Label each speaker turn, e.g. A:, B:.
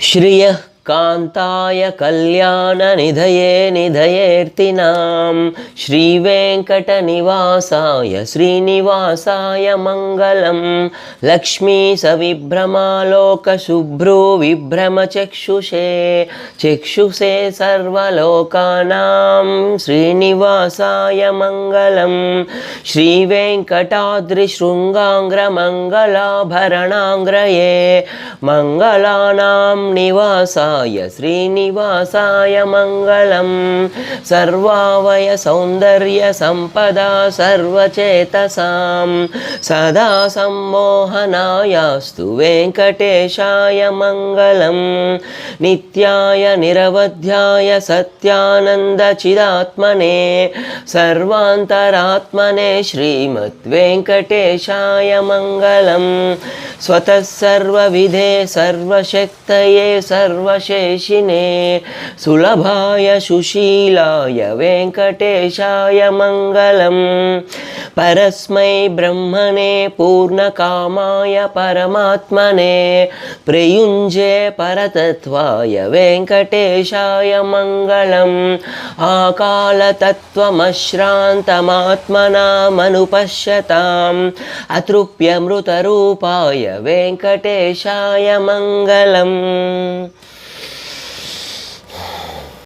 A: Şuraya कान्ताय कल्याणनिधये निधयेऽर्तिनां श्रीवेङ्कटनिवासाय श्रीनिवासाय मङ्गलं लक्ष्मीसविभ्रमालोकशुभ्रूविभ्रमचक्षुषे चक्षुषे सर्वलोकानां श्रीनिवासाय मङ्गलं श्रीवेङ्कटाद्रिशृङ्गाङ्ग्रमङ्गलाभरणाङ्ग्रये मङ्गलानां निवासाय श्रीनिवासाय मङ्गलं सर्वावयसौन्दर्यसम्पदा सर्वचेतसां सदा सम्मोहनायास्तु वेङ्कटेशाय मङ्गलं नित्याय निरवध्याय सत्यानन्दचिदात्मने सर्वान्तरात्मने श्रीमद्वेङ्कटेशाय मङ्गलं स्वतः सर्वविधे सर्वशक्तये శేషినే సులభాయ సుశీలాయ వెంకటేశాయ మంగళం. పరస్మై బ్రహ్మణే పూర్ణకామాయ పరమాత్మనే ప్రయుంజే పరతత్వాయ వెంకటేశాయ మంగళం. ఆకాలతత్వమశ్రాంతమాత్మనామనుపశ్యతాం. అతృప్యమృతరూపాయ వెంకటేశాయ మంగళం.